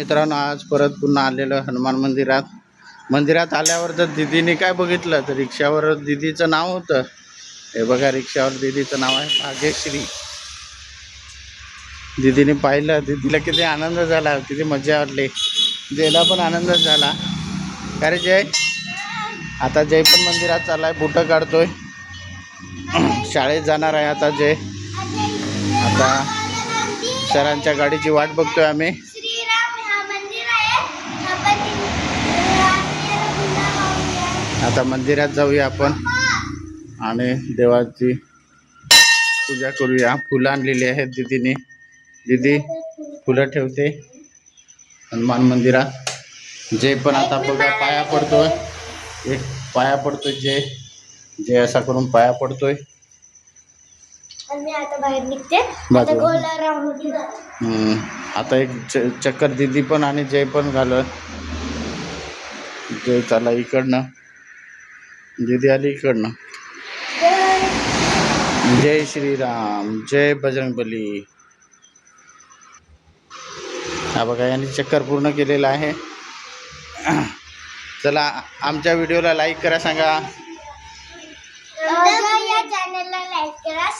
मित्रांनो आज परत पुन्हा आलेलो हनुमान मंदिरात. मंदिरात आल्यावर तर दिदीने काय बघितलं तर रिक्षावर दिदीचं नाव होतं. हे बघा रिक्षावर दिदीचं नाव आहे भाग्यश्री दिदीने पाहिलं दिदीला किती आनंद झाला किती मजा वाटली. जयला पण आनंद झाला. अरे जय. आता जय पण मंदिरात चाललाय बुटं काढतोय. शाळेत जाणार आहे आता जय. आता सरांच्या गाडीची वाट बघतोय आम्ही श्रीराम हा मंदिर आहे गणपती रात्रीला पुन्हा पाहूया. आता मंदिरात जाऊया आपण. आणि देवाची पूजा करूया. फुलं आणलेली आहेत दीदीने. दीदी फुलं ठेवते. हनुमान मंदिरात. जय पण आता बघा पाया पडतोय. एक पाया पडतोय जय जय असा करून पाया पडतोय. आता एक चक्कर दिदी पण आणि जय पण घालत जय चाला इकडनं. म्हणजे दिदी आली इकडनं जय श्रीराम जय बजरंगबली. हा बघा यांनी चक्कर पूर्ण केलेलं आहे. चला आमच्या व्हिडिओला लाईक करा सांगा. या चॅनलला लाईक करा